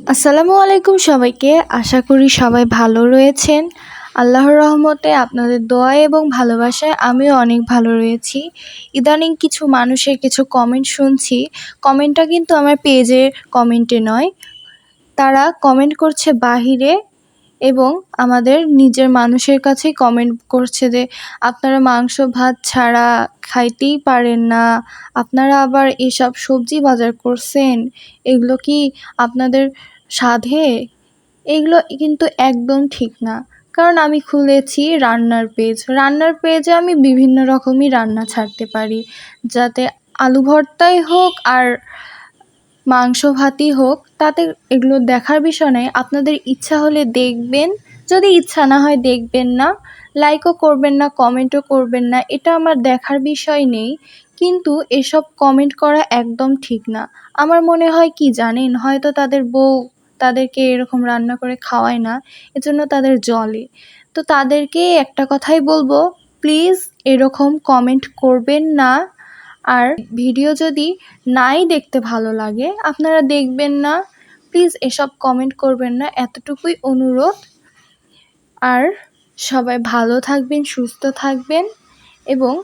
আসসালামু আলাইকুম সবাইকে। আশা করি সবাই ভালো রয়েছেন। আল্লাহর রহমতে আপনাদের দোয়া এবং ভালোবাসায় আমিও অনেক ভালো রয়েছি। ইদানিং কিছু মানুষের কিছু কমেন্ট শুনছি। কমেন্টটা কিন্তু আমার পেজের কমেন্টে নয়। তারা কমেন্ট করছে বাহিরে এবং আমাদের নিজের মানুষের কাছেই কমেন্ট করছে যে, আপনারা মাংস, ভাত ছাড়া খাইতেই পারেন না। আপনারা আবার এসব সবজি বাজার করছেন। এগুলো কি আপনাদের সাধে? এগুলো কিন্তু একদম ঠিক না। কারণ আমি খুলেছি রান্নার পেজ রান্নার পেজে আমি বিভিন্ন রকমই রান্না ছাড়তে পারি। যাতে আলু ভর্তাই হোক আর মাংস, ভাতই হোক, তাতে এগুলো দেখার বিষয় নয়। আপনাদের ইচ্ছা হলে দেখবেন, যদি ইচ্ছা না হয় দেখবেন না। লাইকও করবেন না কমেন্টও করবেন না, এটা আমার দেখার বিষয় নেই। কিন্তু এসব কমেন্ট করা একদম ঠিক না। আমার মনে হয় কি জানেন? হয়তো তাদের বউ তাদেরকে এরকম রান্না করে খাওয়ায় না, এজন্য তাদের জলে। তো তাদেরকে একটা কথাই বলব প্লিজ এরকম কমেন্ট করবেন না। আর ভিডিও যদি নাই দেখতে ভালো লাগে, আপনারা দেখবেন না। প্লিজ এসব কমেন্ট করবেন না। এতটুকুই অনুরোধ। আর সবাই ভালো থাকবেন, সুস্থ থাকবেন এবং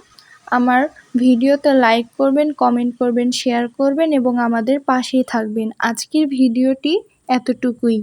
আমার ভিডিওতে লাইক করবেন কমেন্ট করবেন শেয়ার করবেন এবং আমাদের পাশেই থাকবেন। আজকের ভিডিওটি এতটুকুই।